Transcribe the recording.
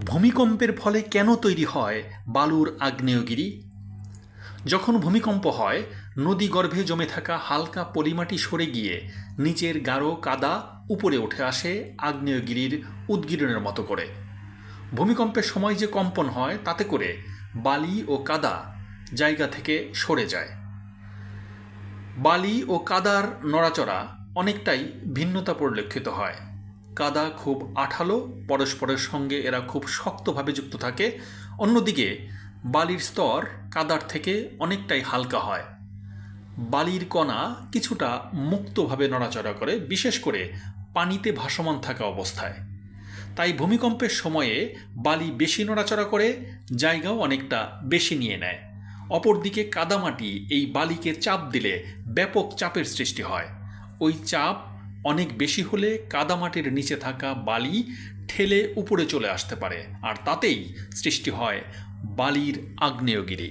ভূমিকম্পের ফলে কেন তৈরি হয় বালুর আগ্নেয়গিরি? যখন ভূমিকম্প হয়, নদী গর্ভে জমে থাকা হালকা পলিমাটি সরে গিয়ে নিচের গাঢ় কাদা উপরে উঠে আসে আগ্নেয়গিরির উদ্গীরণের মতো করে। ভূমিকম্পের সময় যে কম্পন হয়, তাতে করে বালি ও কাদা জায়গা থেকে সরে যায়। বালি ও কাদার নড়াচড়া অনেকটাই ভিন্নতা পরিলক্ষিত হয়। কাদা খুব আঠালো, পরস্পরের সঙ্গে এরা খুব শক্তভাবে যুক্ত থাকে। অন্যদিকে, বালির স্তর কাদার থেকে অনেকটাই হালকা হয়। বালির কণা কিছুটা মুক্তভাবে নড়াচড়া করে, বিশেষ করে পানিতে ভাসমান থাকা অবস্থায়। তাই ভূমিকম্পের সময়ে বালি বেশি নড়াচড়া করে, জায়গাও অনেকটা বেশি নিয়ে নেয়। অপরদিকে কাদামাটি এই বালিকে চাপ দিলে ব্যাপক চাপের সৃষ্টি হয়। ওই চাপ অনেক বেশি হলে কাদামাটির নিচে থাকা বালি ঠেলে উপরে চলে আসতে পারে, আর তাতেই সৃষ্টি হয় বালির আগ্নেয়গিরি।